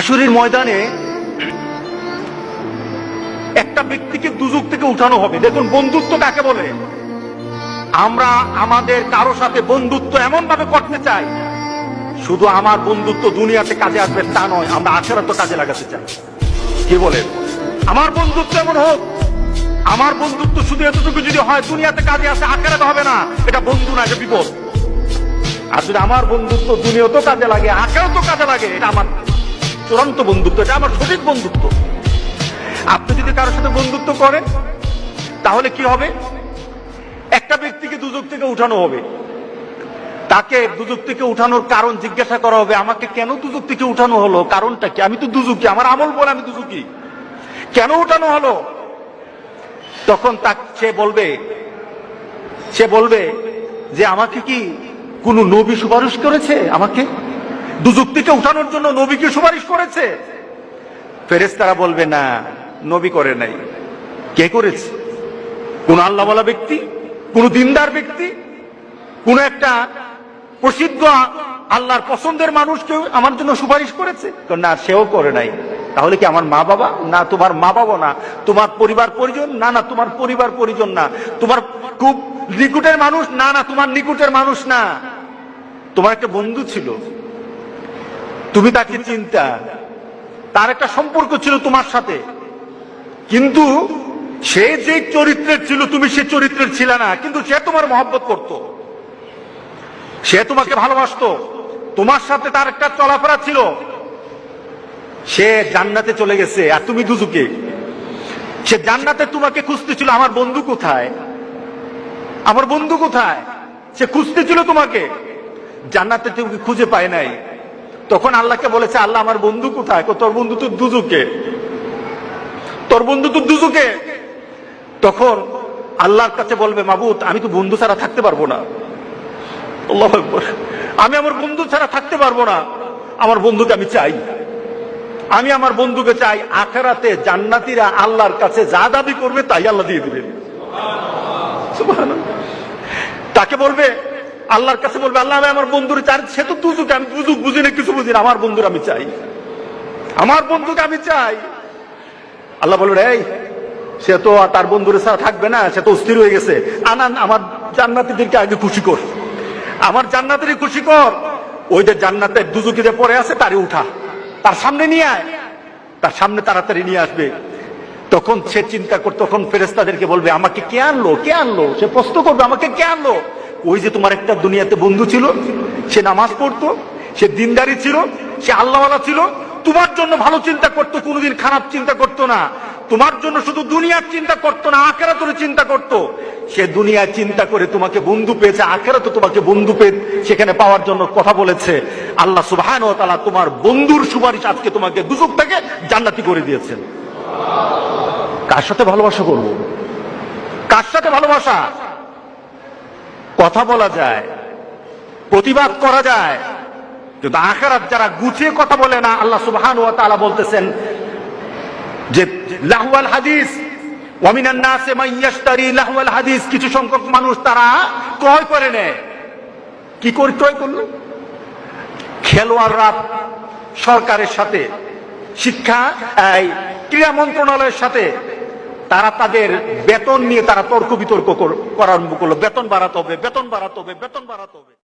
হাসুরির ময়দানে একটা ব্যক্তিকে দুযুগ থেকে উঠানো হবে। দেখুন, বন্ধুত্ব কাকে বলে? আমরা আমাদের কারও সাথে বন্ধুত্ব এমন ভাবে করতে চাই, শুধু আমার বন্ধুত্ব দুনিয়াতে কাজে আসবে তা নয়, আমরা আখেরা তো কাজে লাগাতে চাই। কি বলেন? আমার বন্ধুত্ব এমন হোক, আমার বন্ধুত্ব শুধু এতটুকু যদি হয়, দুনিয়াতে কাজে আসে, আখেরাতে হবে না। এটা বন্ধু না, এটা বিপদ। আর যদি আমার বন্ধুত্ব দুনিয়াতেও কাজে লাগে, আখেরাতেও তো কাজে লাগে, এটা আমার চূড়ান্ত বন্ধুত্ব, এটা আমার সঠিক বন্ধুত্ব। আপনি যদি কারোর সাথে বন্ধুত্ব করেন, তাহলে কি হবে? একটা ব্যক্তিকে দুযোগ থেকে উঠানো হবে। তাকে দুযোগ থেকে উঠানোর কারণ জিজ্ঞাসা করা হবে, আমাকে কেন দুযোগ থেকে উঠানো হলো? কারণটা কি? আমি তো দুজুকি আমার আমল বলে আমি দুজুকি কেন উঠানো হলো? তখন তা সে বলবে সে বলবে যে, আমাকে কি কোন নবী সুপারিশ করেছে আমাকে? দুযুগ থেকে উঠানোর জন্য নবীকে সুপারিশ করেছে। ফেরেস্তারা বলবে, না, নবী করে নাই। কে করেছে? কোন আল্লাহওয়ালা ব্যক্তি? কোন দিনদার ব্যক্তি? কোন একটা প্রসিদ্ধ আল্লাহর পছন্দের মানুষ কেউ আমার জন্য সুপারিশ করেছে? না, সেও করে নাই। তাহলে কি আমার মা বাবা? না, তোমার মা বাবা না। তোমার পরিবার পরিজন? না না, তোমার পরিবার পরিজন না। তোমার খুব নিকুটের মানুষ? না না, তোমার নিকুটের মানুষ না। তোমার একটা বন্ধু ছিল। তুমি তাকে চিন্তা। তার একটা সম্পর্ক ছিল তোমার সাথে। কিন্তু সে যে চরিত্রের ছিল, তুমি সে চরিত্রের ছিল না। কিন্তু সে তোমার মহব্বত করত। সে তোমাকে ভালোবাসতো। তোমার সাথে তার একটা চলাফেরা ছিল। সে জান্নাতে চলে গেছে। আর তুমি দুজুকে। সে জান্নাতে তোমাকে খুঁজতেছিল, আমার বন্ধু কোথায়? আমার বন্ধু কোথায়? সে খুঁজতেছিল তোমাকে। জান্নাতে তুমি খুঁজে পায় নাই। তখন আল্লাহকে বলেছে, আল্লাহ, আমার বন্ধু কোথায়? তোর বন্ধু তো দুজুকে। তোর বন্ধু তো দুজুকে। তখন আল্লাহর কাছে বলবে মাবুত আমি তো বন্ধু ছাড়া থাকতে পারব না। আমি আমার বন্ধু ছাড়া থাকতে পারব না। আমার বন্ধুকে আমি চাই। আমি আমার বন্ধুকে চাই আখেরাতে জান্নাতিরা আল্লাহর কাছে যা দাবি করবে তাই আল্লাহ দিয়ে দিবেন তাকে বলবে আল্লাহর কাছে বলবে, আল্লাহ আমি আমার বন্ধুর চাই সে তো দুজুকে আমি দুজুক বুঝি না, কিছু বুঝি না, আমার বন্ধুর আমি চাই। আমার বন্ধুকে আমি চাই। আল্লাহ বলবে, এই, সে তো তার বন্ধুর ছাড়া থাকবে না, সে তো স্থির হয়ে গেছে। আনান আমার জান্নাতিদেরকে আগে খুশি কর। আমার জান্নাতেরই খুশি কর। ওই যে জান্নাতের দুজুকি যে পড়ে আছে, তারই উঠা। তার সামনে নিয়ে আয়। তার সামনে তাড়াতাড়ি নিয়ে আসবে। তখন সে চিন্তা কর, তখন ফেরেস্তাদেরকে বলবে, আমাকে কে আনলো? কে আনলো? সে প্রশ্ন করবে, আমাকে কে আনলো? ওই যে তোমার একটা দুনিয়াতে বন্ধু ছিল, সে নামাজ পড়তো, সে দিনদারি ছিল, সে আল্লাহওয়ালা ছিল, তোমার জন্য ভালো চিন্তা করতো, কোনোদিন খারাপ চিন্তা করতো না। তোমার জন্য শুধু দুনিয়ার চিন্তা করতো না আখেরা তোর চিন্তা করতো। সে দুনিয়ার চিন্তা করে তোমাকে বন্ধু পেয়েছে আখেরা তো তোমাকে বন্ধু পেয়ে সেখানে পাওয়ার জন্য কথা বলেছে। আল্লাহ সুবহান ও তাআলা তোমার বন্ধুর সুপারিশ আজকে তোমাকে দুচোখ থেকে জান্নাতি করে দিয়েছেন। কার সাথে ভালোবাসা করব? কার সাথে ভালোবাসা? কথা বলা যায়, প্রতিবাদ করা যায়, কিন্তু আখেরাত যারা গুছিয়ে কথা বলে না, আল্লাহ সুবহান ওয়া তাআলা বলতেছেন যে লাহুয়াল হাদিস ওয়ামিনান নাসে মান ইয়াশতারি লাহওয়াল হাদিস, কিছু সংখ্যক মানুষ তারা ক্রয় করে নেয়। কি করে ক্রয় করল? খেলোয়াড়রা সরকারের সাথে, শিক্ষা ক্রীড়া মন্ত্রণালয়ের সাথে তারা তাদের বেতন নিয়ে তারা তর্ক বিতর্ক কর- করার করল। বেতন বাড়াতে হবে, বেতন বাড়াতে হবে, বেতন বাড়াতে হবে।